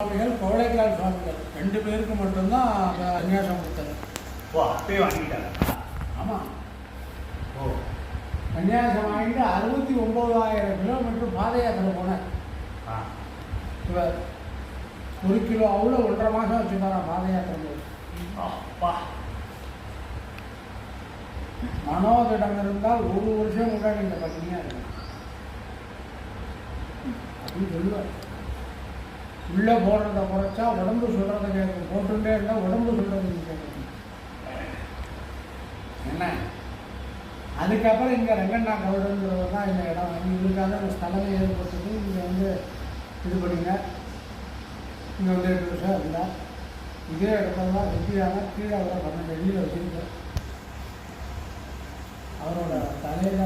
சுவாமிகள் கோடைக்கால் சுவாமிகள் ரெண்டு பேருக்கு மட்டும்தான் அந்த சன்னியாசம் கொடுத்தது. ஓ அப்பயே வாங்கிட்டாங்க. ஆமாம் ஓ. சன்னியாசம் வாங்கிட்டு அறுபத்தி ஒம்பதாயிரம் கிலோமீட்டர் பாத யாத்திரை போனார் இவர் ஒரு கிலோ அவ்வளோ ஒன்றரை மாதம் வச்சுருந்தாராம் பாத யாத்திரை அப்பா. மனோதிடம் இருந்தால் ஒரு வருஷம் கூட இந்த பத்னியாக இருக்கும் அப்படின்னு சொல்லுவார் உள்ளே போடுறத குறைச்சா உடம்பு சொல்கிறத கேட்கும். போட்டுட்டே இருந்தால் உடம்பு சொல்கிறது கேட்கும். என்ன? அதுக்கப்புறம் இங்கே ரெங்கண்ணா கவுடுங்கிறவர் தான் இந்த இடம். வந்து இதுக்காக அந்த ஸ்தலமே ஏற்பட்டது. இங்கே வந்து இது பண்ணிங்க. இங்கே வந்து எட்டு வருஷம் இருந்தால் இதே இடத்துல தான் வெற்றியாக கீழே அவரை பண்ண வெளியில் வச்சுருக்கேன் அவரோட தலையில்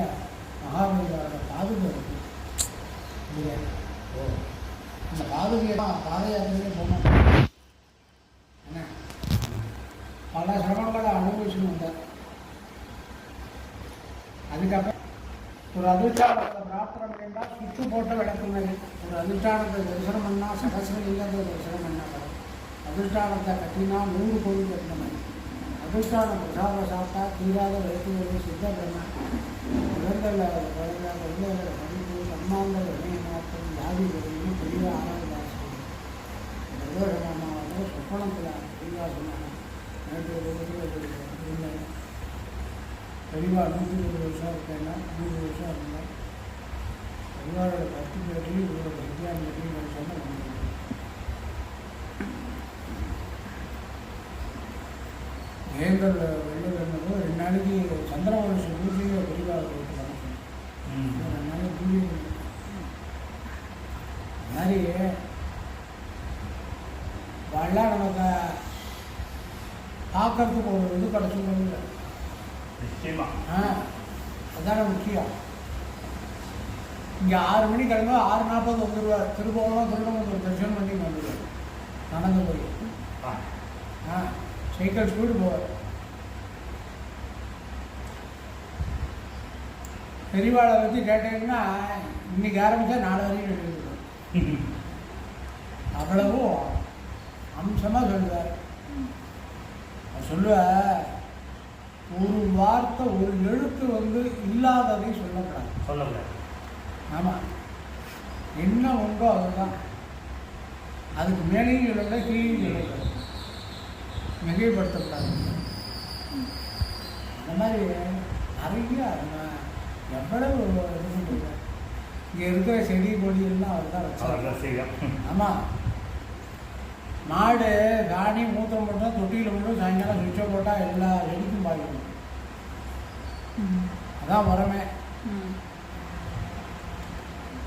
பாத யாத்திரையே போனோம் என்ன பல சிரமங்களை அனுபவிச்சுன்னு வந்தார் அதுக்கப்புறம் ஒரு அதிர்ஷ்டானத்தை பிரார்த்தனை என்றால் சுற்று போட்ட விளக்குனது ஒரு அதிர்ஷ்டானத்தை தரிசனம் பண்ணால் சகசிரலிங்கத்தை தரிசனம் பண்ணால் அதிர்ஷ்டானத்தை கட்டினா நூறு கோவில் கட்டின மாதிரி அதிர்ஷ்டான பிரசாதம் சாப்பிட்டா தீராத வைத்தியர்கள் சித்த பண்ணா உலகத்தில் குழந்தை குழந்தைகளை படிப்பு சன்மான்கள் இணையமாற்றம் ஜாதி பெரியவா நூற்றி இருபது வருஷம் இருக்கேன்னா நூறு வருஷம் இருந்தேன் பெரியவாரோட பத்து பேரையும் இவரோட வித்யாந்திரையும் சொன்ன வேந்தர் வெளியில் இருந்தபோது ரெண்டு நாளைக்கு சந்திரவம்சம் பூஜையை பெரியவா போயிட்டு வந்தேன் ம். ரெண்டு நாளைக்கு பூஜை மாதிரி வரலாம் நமக்கு பார்க்கறதுக்கு ஒரு இது கிடச்சிருந்தது நிச்சயமா. அதான முக்கியம். இங்கே ஆறு மணி கிளம்ப ஆறு நாற்பது வந்துடுவார் திருப்பவனம் திருவண்ணாமலை தரிசனம் பண்ணி வந்துடுவார் நடந்து போய். ஆ. சைக்கிள் ஸ்பீடு போவார். பெரியவாளை பற்றி கேட்டீங்கன்னா இன்னைக்கு ஆரம்பித்தா நாலு வரைக்கும் எழுதிடுவார் அவ்வளவும் அம்சமாக சொல்லுவார். சொல்லுவார் வார்த்தை ஒரு எழுத்து வந்து இல்லாததை சொல்லக்கூடாது. சொல்லக்கூடாது. ஆமாம் என்ன உண்டோ அதுதான். அதுக்கு மேலேயும் சொல்லல கீழேயும் சொல்லக்கூடாது மிகைப்படுத்தக்கூடாது. அந்த மாதிரி நிறைய எவ்வளவு இங்கே இருக்கிற செடி கொடி எல்லாம் அவர் தான் செய்யும் ஆமாம் மாடு காணி மூத்திரம் போட்டால் தொட்டியில் மட்டும் சாயங்காலம் சுவிட்சை போட்டால் எல்லா செடிக்கும் பாதிக்கணும் அதான் வரமே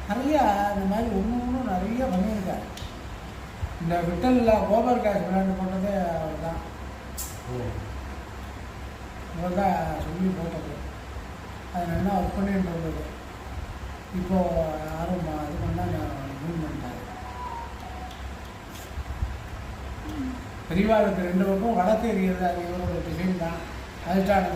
நிறைய இந்த மாதிரி ஒன்று ஒன்றும் நிறைய பண்ணியிருக்கார். இந்த விட்டலில் கோபர் கேஸ் விளையாண்டு போட்டதே அவர் தான் ஓ. இவர் தான் சொல்லி போட்டது. அது நல்லா ஒர்க் பண்ணிட்டு இருந்தது. இப்போது யாரும் இது பண்ணால் மூவ் பண்ணிட்டாரு. பெரியவாளுக்கு ரெண்டு பக்கம் வடக்கு எரியறது அது இவரோட டிசைன் தான். அதிர்ஷ்டானந்த